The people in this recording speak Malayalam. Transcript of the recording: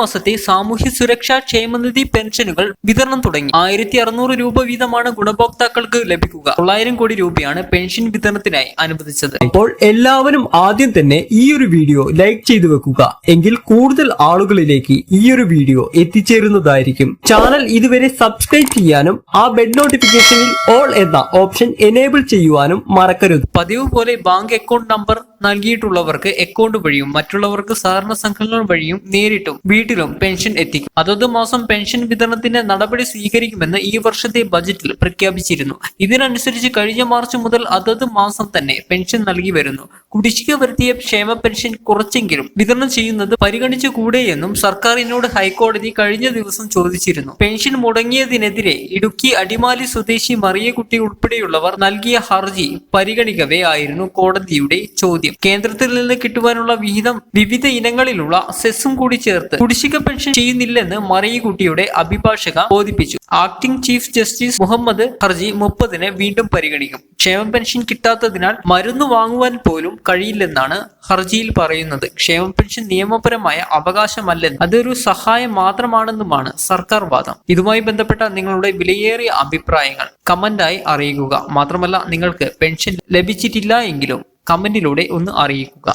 മാസത്തെ സാമൂഹ്യ സുരക്ഷാ ക്ഷേമനിധി പെൻഷനുകൾ വിതരണം തുടങ്ങി. ആയിരത്തി അറുന്നൂറ് രൂപ വീതമാണ് ഗുണഭോക്താക്കൾക്ക് ലഭിക്കുക. തൊള്ളായിരം കോടി രൂപയാണ് പെൻഷൻ വിതരണത്തിനായി അനുവദിച്ചത്. ഇപ്പോൾ എല്ലാവരും ആദ്യം തന്നെ ഈ ഒരു വീഡിയോ ലൈക്ക് ചെയ്തു വെക്കുക. എങ്കിൽ കൂടുതൽ ആളുകളിലേക്ക് ഈ ഒരു വീഡിയോ എത്തിച്ചേരുന്നതായിരിക്കും. ചാനൽ ഇതുവരെ സബ്സ്ക്രൈബ് ചെയ്യാനും ആ ബെഡ് നോട്ടിഫിക്കേഷനിൽ ഓൾ എന്ന ഓപ്ഷൻ എനേബിൾ ചെയ്യുവാനും മറക്കരുത്. പതിവ് പോലെ ബാങ്ക് അക്കൗണ്ട് നമ്പർ നൽകിയിട്ടുള്ളവർക്ക് അക്കൗണ്ട് വഴിയും മറ്റുള്ളവർക്ക് സഹകരണ സംഘങ്ങൾ വഴിയും നേരിട്ടും വീട്ടിലും പെൻഷൻ എത്തിക്കും. അതത് മാസം പെൻഷൻ വിതരണത്തിന്റെ നടപടി സ്വീകരിക്കുമെന്ന് ഈ വർഷത്തെ ബജറ്റിൽ പ്രഖ്യാപിച്ചിരുന്നു. ഇതിനനുസരിച്ച് കഴിഞ്ഞ മാർച്ച് മുതൽ അതത് മാസം തന്നെ പെൻഷൻ നൽകി വരുന്നു. കുടിശ്ശിക വരുത്തിയ ക്ഷേമ പെൻഷൻ കുറച്ചെങ്കിലും വിതരണം ചെയ്യുന്നത് പരിഗണിച്ചുകൂടെയെന്നും സർക്കാരിനോട് ഹൈക്കോടതി കഴിഞ്ഞ ദിവസം ചോദിച്ചിരുന്നു. പെൻഷൻ മുടങ്ങിയതിനെതിരെ ഇടുക്കി അടിമാലി സ്വദേശി മറിയക്കുട്ടി ഉൾപ്പെടെയുള്ളവർ നൽകിയ ഹർജി പരിഗണിക്കവേ ആയിരുന്നു കോടതിയുടെ ചോദ്യം. കേന്ദ്രത്തിൽ നിന്ന് കിട്ടുവാനുള്ള വിഹിതം വിവിധ ഇനങ്ങളിലുള്ള സെസ്സും കൂടി ചേർത്ത് കുടിശ്ശിക പെൻഷൻ ചെയ്യുന്നില്ലെന്ന് മറിയുകുട്ടിയുടെ അഭിഭാഷക ബോധിപ്പിച്ചു. ആക്ടിംഗ് ചീഫ് ജസ്റ്റിസ് മുഹമ്മദ് ഹർജി മുപ്പതിന് വീണ്ടും പരിഗണിക്കും. ക്ഷേമ പെൻഷൻ കിട്ടാത്തതിനാൽ മരുന്ന് വാങ്ങുവാൻ പോലും കഴിയില്ലെന്നാണ് ഹർജിയിൽ പറയുന്നത്. ക്ഷേമ പെൻഷൻ നിയമപരമായ അവകാശമല്ലെന്ന് അതൊരു സഹായം മാത്രമാണെന്നുമാണ് സർക്കാർ വാദം. ഇതുമായി ബന്ധപ്പെട്ട നിങ്ങളുടെ വിലയേറിയ അഭിപ്രായങ്ങൾ കമന്റായി അറിയിക്കുക. മാത്രമല്ല നിങ്ങൾക്ക് പെൻഷൻ ലഭിച്ചിട്ടില്ല എങ്കിലും കമന്റിലൂടെ ഒന്ന് അറിയിക്കുക.